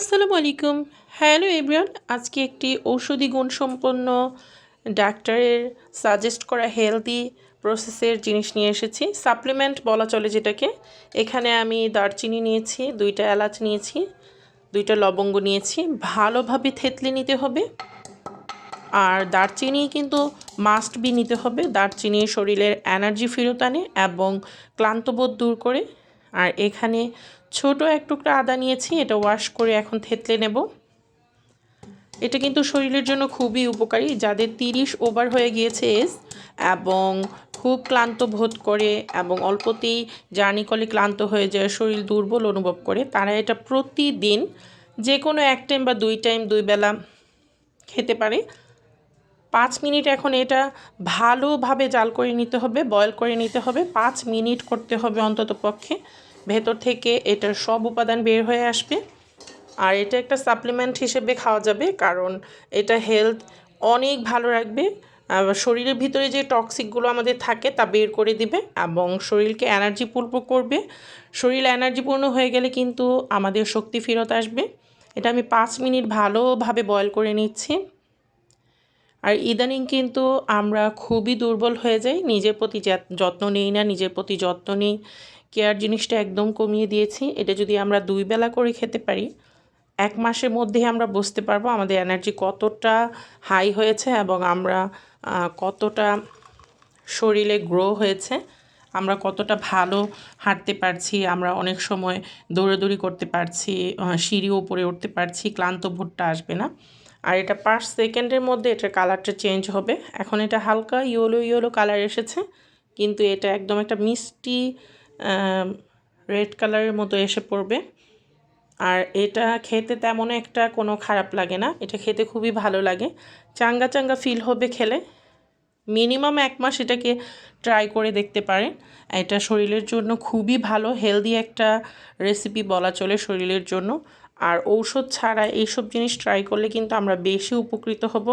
আসসালামু আলাইকুম। Hello everyone আজকে একটি ঔষধি গুণসম্পন্ন ডাক্তারের সাজেস্ট করা হেলদি প্রসেসের জিনিস নিয়ে এসেছি। সাপ্লিমেন্ট বলা চলে যেটাকে। এখানে আমি দারচিনি নিয়েছি, দুইটা এলাচ নিয়েছি, দুইটা লবঙ্গ নিয়েছি। ভালোভাবে থেতলে নিতে হবে। আর দারচিনি কিন্তু মাস্ট বি নিতে হবে। দারচিনি শরীরের এনার্জি ফেরত আনে এবং ক্লান্তবোধ দূর করে আর এখানে ছোট এক টুকরা আদা নিয়েছি, এটা ওয়াশ করে এখন থেতলে নেব। এটা কিন্তু শরীরের জন্য খুবই উপকারী, যাদের তিরিশ ওভার হয়ে গিয়েছে এজ এবং খুব ক্লান্ত বোধ করে এবং অল্পতেই জার্নি করলে ক্লান্ত হয়ে যায়, শরীর দুর্বল অনুভব করে, তারা এটা প্রতিদিন যে কোনো এক টাইম বা দুই টাইম দুই বেলা খেতে পারে। পাঁচ মিনিট এখন এটা ভালোভাবে জাল করে নিতে হবে বয়ল করে নিতে হবে, পাঁচ মিনিট করতে হবে অন্তত পক্ষে ভেতর থেকে এটার সব উপাদান বের হয়ে আসবে। আর এটা একটা সাপ্লিমেন্ট হিসেবে খাওয়া যাবে, কারণ এটা হেলথ অনেক ভালো রাখবে। শরীরের ভিতরে যে টক্সিকগুলো আমাদের থাকে তা বের করে দিবে এবং শরীরকে এনার্জি এনার্জিপূর্ণ করবে। শরীর এনার্জিপূর্ণ হয়ে গেলে কিন্তু আমাদের শক্তি ফেরত আসবে। এটা আমি পাঁচ মিনিট ভালোভাবে বয়ল করে নিচ্ছি। আর ইদানিং কিন্তু আমরা খুবই দুর্বল হয়ে যাই, নিজের প্রতি যত্ন নেই না, নিজের প্রতি যত্ন নেই। কেয়ার জিনিসটা একদম কমিয়ে দিয়েছি। এটা যদি আমরা দুই বেলা করে খেতে পারি, এক মাসের মধ্যেই আমরা বুঝতে পারব আমাদের এনার্জি কতটা হাই হয়েছে এবং আমরা কতটা শরীরে গ্রো হয়েছে। আমরা কতটা ভালো হাঁটতে পারছি, আমরা অনেক সময় দৌড়াদৌড়ি করতে পারছি সিঁড়ি উপরে উঠতে পারছি, ক্লান্ত ভোটটা আসবে না। আর এটা পাঁচ সেকেন্ডের মধ্যে এটার কালারটা চেঞ্জ হবে। এখন এটা হালকা ইয়েলো ইয়েলো কালার এসেছে, কিন্তু এটা একদম একটা মিষ্টি রেড কালারের মতো এসে পড়বে। আর এটা খেতে তেমন একটা কোনো খারাপ লাগে না, এটা খেতে খুবই ভালো লাগে। চাঙ্গা চাঙ্গা ফিল হবে খেলে। মিনিমাম এক মাস এটাকে ট্রাই করে দেখতে পারেন। এটা শরীরের জন্য খুবই ভালো, হেলদি একটা রেসিপি বলা চলে শরীরের জন্য। আর ঔষধ ছাড়া এইসব জিনিস ট্রাই করলে কিন্তু আমরা বেশি উপকৃত হব।